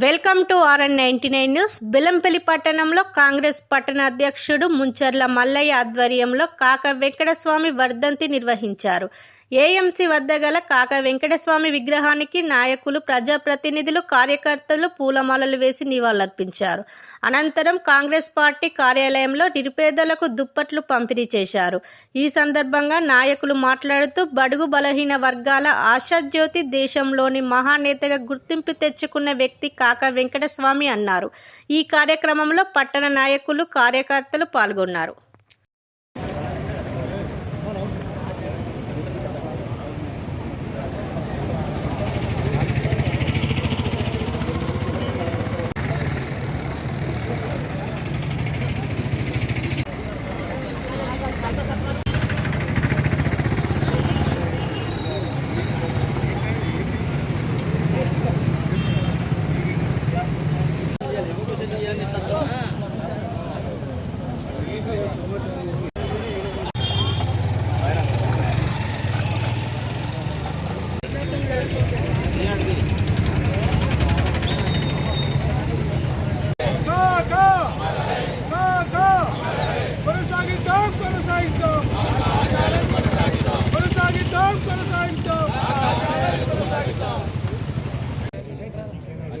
Welcome to RN ninety nine news. Bilampalli పట్టణంలో కాంగ్రెస్ పట్టణ అధ్యక్షుడు ముంచర్ల మల్లయ్య ఆధ్వర్యంలో కాక వెంకటస్వామి వర్ధంతి నిర్వహించారు. ఏఎంసీ వద్ద గల కాక వెంకటస్వామి విగ్రహానికి నాయకులు ప్రజాప్రతినిధులు కార్యకర్తలు పూలమాలలు వేసి నివాళులర్పించారు. అనంతరం కాంగ్రెస్ పార్టీ కార్యాలయంలో నిరుపేదలకు దుప్పట్లు పంపిణీ చేశారు. ఈ సందర్భంగా నాయకులు మాట్లాడుతూ బడుగు బలహీన వర్గాల ఆశాజ్యోతి దేశంలోని మహానేతగా గుర్తింపు తెచ్చుకున్న వ్యక్తి కాక వెంకటస్వామి అన్నారు. ఈ కార్యక్రమంలో పట్టణ నాయకులు కార్యకర్తలు పాల్గొన్నారు.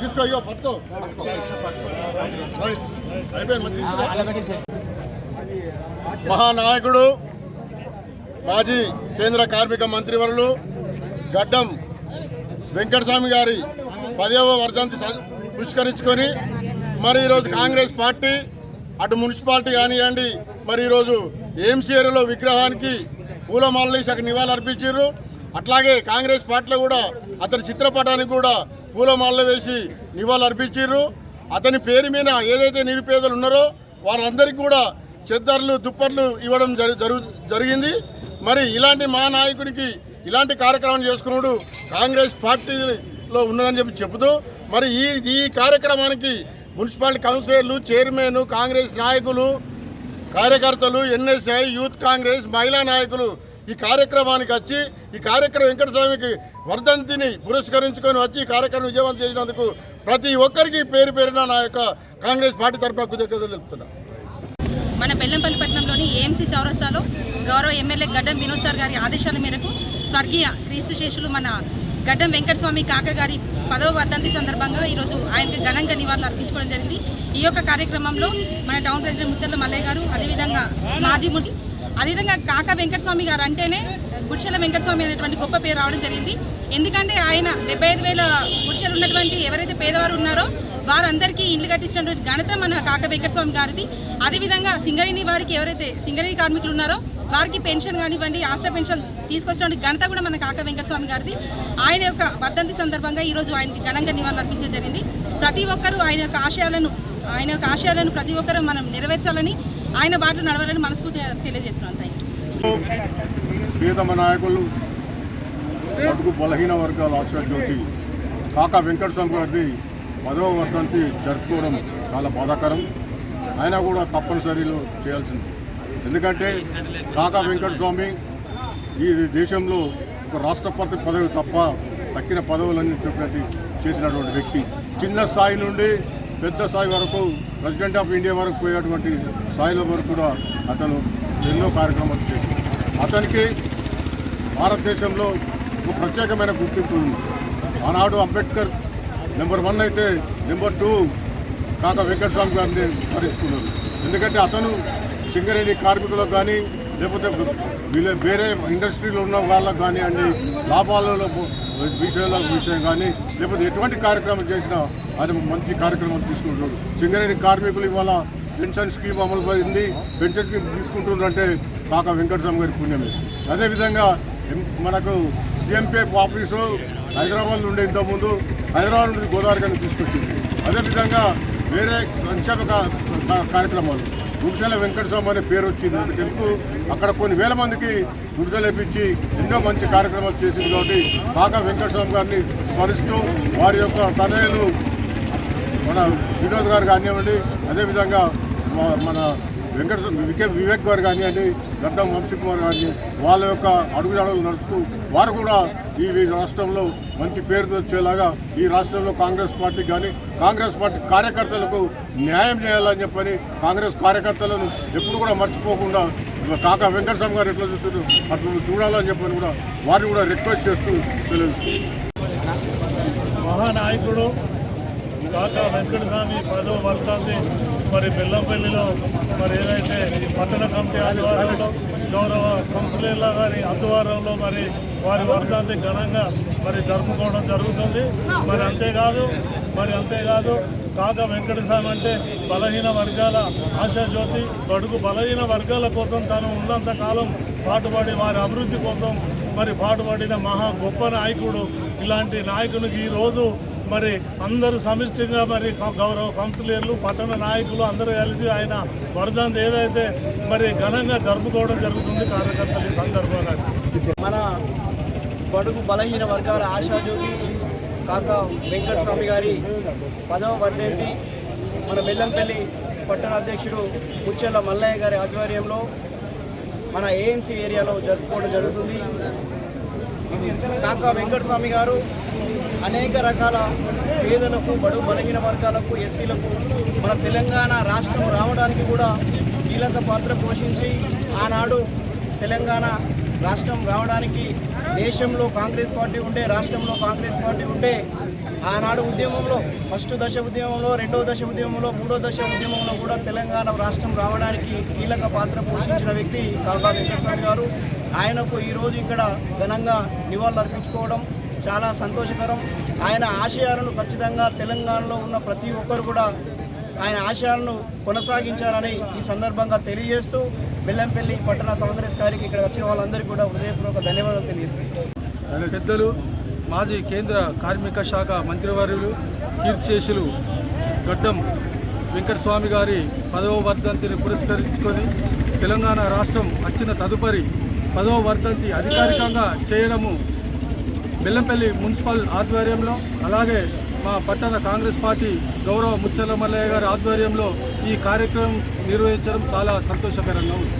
తీసుకో అయ్యో పట్టుకో. అయిపోయింది మహానాయకుడు మాజీ కేంద్ర కార్మిక మంత్రివరులు గడ్డం వెంకటస్వామి గారి పదవ వర్ధంతి స- పురస్కరించుకొని మరి ఈరోజు కాంగ్రెస్ పార్టీ అటు మున్సిపాలిటీ కానివ్వండి మరి ఈరోజు ఏఎంసీ ఏరియాలో విగ్రహానికి పూలమాలలు సగ నివాళులు అర్పించారు అట్లాగే కాంగ్రెస్ పార్టీలో కూడా అతని చిత్రపటానికి కూడా పూలమాలలు వేసి నివాళులు అర్పించారు అతని పేరు మీద ఏదైతే నిరుపేదలు ఉన్నారో వారందరికీ కూడా చెద్దర్లు దుప్పట్లు ఇవ్వడం జరు జరుగు జరిగింది. మరి ఇలాంటి మా నాయకుడికి ఇలాంటి కార్యక్రమం చేసుకున్నాడు కాంగ్రెస్ పార్టీలో ఉన్నదని చెప్పి చెబుతూ మరి ఈ ఈ కార్యక్రమానికి మున్సిపాలిటీ కౌన్సిలర్లు చైర్మన్ కాంగ్రెస్ నాయకులు కార్యకర్తలు ఎన్ఎస్ఐ యూత్ కాంగ్రెస్ మహిళా నాయకులు ఈ కార్యక్రమానికి వచ్చి ఈ కార్యక్రమం వెంకటస్వామికి వర్ధంతిని పురస్కరించుకొని వచ్చి ఈ కార్యక్రమం విజయవంతం చేసినందుకు ప్రతి ఒక్కరికి పేరు పేరున నా యొక్క కాంగ్రెస్ పార్టీ తరఫున కృతజ్ఞతలు తెలుపుతున్నా. మన బెల్లంపల్లి పట్టణంలోని ఏఎంసీ చౌరస్తాలో గౌరవ ఎమ్మెల్యే గడ్డం వినోద్ సార్ గారి ఆదేశాల మేరకు స్వర్గీయ క్రీస్తు శేషులు మన గడ్డం వెంకటస్వామి కాక గారి పదవ వర్ధంతి సందర్భంగా ఈరోజు ఆయనకి ఘనంగా నివాళులు అర్పించుకోవడం జరిగింది. ఈ యొక్క కార్యక్రమంలో మన టౌన్ ప్రెసిడెంట్ ముచ్చర్ల మల్లయ్య గారు అదేవిధంగా మాజీ మున్సి అదేవిధంగా కాక వెంకటస్వామి గారు అంటేనే గుడిశెల వెంకటస్వామి అనేటువంటి గొప్ప పేరు రావడం జరిగింది. ఎందుకంటే ఆయన డెబ్బై ఐదు వేల గుడిశలు ఉన్నటువంటి ఎవరైతే పేదవారు ఉన్నారో వారందరికీ ఇల్లు కట్టించినటువంటి ఘనత మన కాక వెంకటస్వామి గారిది. అదేవిధంగా సింగరేణి వారికి ఎవరైతే సింగరేణి కార్మికులు ఉన్నారో వారికి పెన్షన్ కానివ్వండి ఆశ్ర పెన్షన్ తీసుకొచ్చినటువంటి ఘనత కూడా మన కాక వెంకటస్వామి గారిది. ఆయన యొక్క వర్ధంతి సందర్భంగా ఈరోజు ఆయనకి ఘనంగా నివాళులు అర్పించడం జరిగింది. ప్రతి ఒక్కరూ ఆయన యొక్క ఆశయాలను ఆయన యొక్క ఆశయాలను ప్రతి ఒక్కరూ మనం నెరవేర్చాలని ఆయన బాటలు నడవాలని మనస్ఫూర్తిగా తెలియజేస్తున్నాం ప్రియతమ నాయకులు బడుగు బలహీన వర్గాల ఆశా జ్యోతి కాకా వెంకటస్వామి గారిది పదవ వర్ధంతి జరుపుకోవడం చాలా బాధాకరం. అయినా కూడా తప్పనిసరిలో చేయాల్సింది. ఎందుకంటే కాకా వెంకటస్వామి ఈ దేశంలో ఒక రాష్ట్రపతి పదవి తప్ప తక్కిన పదవులన్నీ చెప్పినట్టు చేసినటువంటి వ్యక్తి. చిన్న స్థాయి నుండి పెద్ద స్థాయి వరకు ప్రెసిడెంట్ ఆఫ్ ఇండియా వరకు పోయేటువంటి స్థాయిల వరకు కూడా అతను ఎన్నో కార్యక్రమాలు చేశారు అతనికి భారతదేశంలో ఒక ప్రత్యేకమైన గుర్తింపు ఉంది. ఆనాడు అంబేద్కర్ నెంబర్ వన్ అయితే నెంబర్ టూ కాక వెంకటస్వామి గారిని స్మరించుకున్నారు ఎందుకంటే అతను సింగరేణి కార్మికులకు కానీ లేకపోతే వేరే ఇండస్ట్రీలో ఉన్న వాళ్ళకు కానీ అండి లాభాలలో విషయాల విషయం కానీ లేకపోతే ఎటువంటి కార్యక్రమం చేసినా అది మంచి కార్యక్రమం తీసుకుంటున్నాడు. సింగరేణి కార్మికులు ఇవాళ పెన్షన్ స్కీమ్ అమలు పడింది పెన్షన్ స్కీమ్ తీసుకుంటున్నారంటే కాక వెంకటస్వామి గారి పుణ్యమే. అదేవిధంగా మనకు సీఎంపీఎఫ్ ఆఫీసు హైదరాబాద్ ఉండే ఇంతకుముందు హైదరాబాద్ నుండి గోదావరి కానీ తీసుకొచ్చింది. అదేవిధంగా వేరే సంక్షేమ కార్యక్రమాలు. గుడిసెల వెంకటస్వామి అనే పేరు వచ్చింది. అందుకెందుకు అక్కడ కొన్ని వేల మందికి గుడిసెలు ఇప్పించి ఎన్నో మంచి కార్యక్రమాలు చేసింది కాబట్టి కాకా వెంకటస్వామి గారిని స్మరిస్తూ వారి యొక్క తనయులు మన వినోద్ గారు కానివ్వండి అదేవిధంగా మన వెంకట వివేక్ గారు కానివ్వండి గడ్డం వంశీ కుమార్ గారిని వాళ్ళ యొక్క అడుగుజాడలు నడుస్తూ వారు కూడా ఈ రాష్ట్రంలో మంచి పేరు వచ్చేలాగా ఈ రాష్ట్రంలో కాంగ్రెస్ పార్టీ కానీ కాంగ్రెస్ పార్టీ కార్యకర్తలకు న్యాయం చేయాలని చెప్పని కాంగ్రెస్ కార్యకర్తలను ఎప్పుడు కూడా మర్చిపోకుండా కాకా వెంకటస్వామి గారు ఎట్లా చూస్తున్నారు? అట్లా చూడాలని చెప్పని కూడా వారిని కూడా రిక్వెస్ట్ చేస్తూ తెలియజేస్తున్నారు మహానాయకుడు కాకా వెంకటస్వామి పదవ వర్తాంతి మరి బెల్లంపల్లిలో మరి ఏదైతే ఈ పట్టణ కమిటీ ఆధ్వర్యంలో గౌరవ కౌన్సిలర్ల గారి ఆధ్వర్యంలో మరి వారి వర్తాంతి ఘనంగా మరి జరుపుకోవడం జరుగుతుంది. మరి అంతేకాదు మరి అంతేకాదు కాక వెంకటస్వామి అంటే బలహీన వర్గాల ఆశాజ్యోతి బడుగు బలహీన వర్గాల కోసం తాను ఉన్నంత కాలం పాటుపడి వారి అభివృద్ధి కోసం మరి పాటుపడిన మహా గొప్ప నాయకుడు. ఇలాంటి నాయకునికి ఈరోజు మరి అందరూ సమిష్టిగా మరి గౌరవ కౌన్సిలర్లు పట్టణ నాయకులు అందరూ కలిసి ఆయన వరదంతి ఏదైతే మరి ఘనంగా జరుపుకోవడం జరుగుతుంది కార్యకర్తలు ఈ సందర్భంగా. మన బడుగు బలహీన వర్గాల ఆశాజ్యోతి కాక వెంకటస్వామి గారి పదవ వర్ధంతి మన బెల్లంపల్లి పట్టణ అధ్యక్షుడు ముచ్చెల్ల మల్లయ్య గారి ఆధ్వర్యంలో మన ఏఎంసీ ఏరియాలో జరుపుకోవడం జరుగుతుంది. కాకా వెంకటస్వామి గారు అనేక రకాల పేదలకు బడు బలహీన వర్గాలకు ఎస్సీలకు మన తెలంగాణ రాష్ట్రం రావడానికి కూడా కీలక పాత్ర పోషించి ఆనాడు తెలంగాణ రాష్ట్రం రావడానికి దేశంలో కాంగ్రెస్ పార్టీ ఉంటే రాష్ట్రంలో కాంగ్రెస్ పార్టీ ఉంటే ఆనాడు ఉద్యమంలో ఫస్ట్ దశ ఉద్యమంలో రెండో దశ ఉద్యమంలో మూడో దశ ఉద్యమంలో కూడా తెలంగాణ రాష్ట్రం రావడానికి కీలక పాత్ర పోషించిన వ్యక్తి కాకా వెంకటస్వామి గారు. ఆయనకు ఈరోజు ఇక్కడ ఘనంగా నివాళులు అర్పించుకోవడం చాలా సంతోషకరం. ఆయన ఆశయాలను ఖచ్చితంగా తెలంగాణలో ఉన్న ప్రతి ఒక్కరు కూడా ఆయన ఆశయాలను కొనసాగించాలని ఈ సందర్భంగా తెలియజేస్తూ బెల్లంపల్లి పట్టణ కాంగ్రెస్ గారికి ఇక్కడ వచ్చిన వాళ్ళందరికీ కూడా హృదయపూర్వక ధన్యవాదాలు తెలియజేస్తున్నాను. పెద్దలు మాజీ కేంద్ర కార్మిక శాఖ మంత్రివర్యులు కీర్తిశేషులు గడ్డం వెంకటస్వామి గారి పదవ వర్ధంతిని పురస్కరించుకొని తెలంగాణ రాష్ట్రం వచ్చిన తదుపరి పదవ వర్ధంతి అధికారికంగా చేయడము బెల్లంపల్లి మున్సిపల్ ఆధ్వర్యంలో అలాగే మా పట్టణ కాంగ్రెస్ పార్టీ గౌరవ ముచ్చల మల్లయ్య గారి ఆధ్వర్యంలో ఈ కార్యక్రమం నిర్వహించడం చాలా సంతోషకరంగా ఉంది.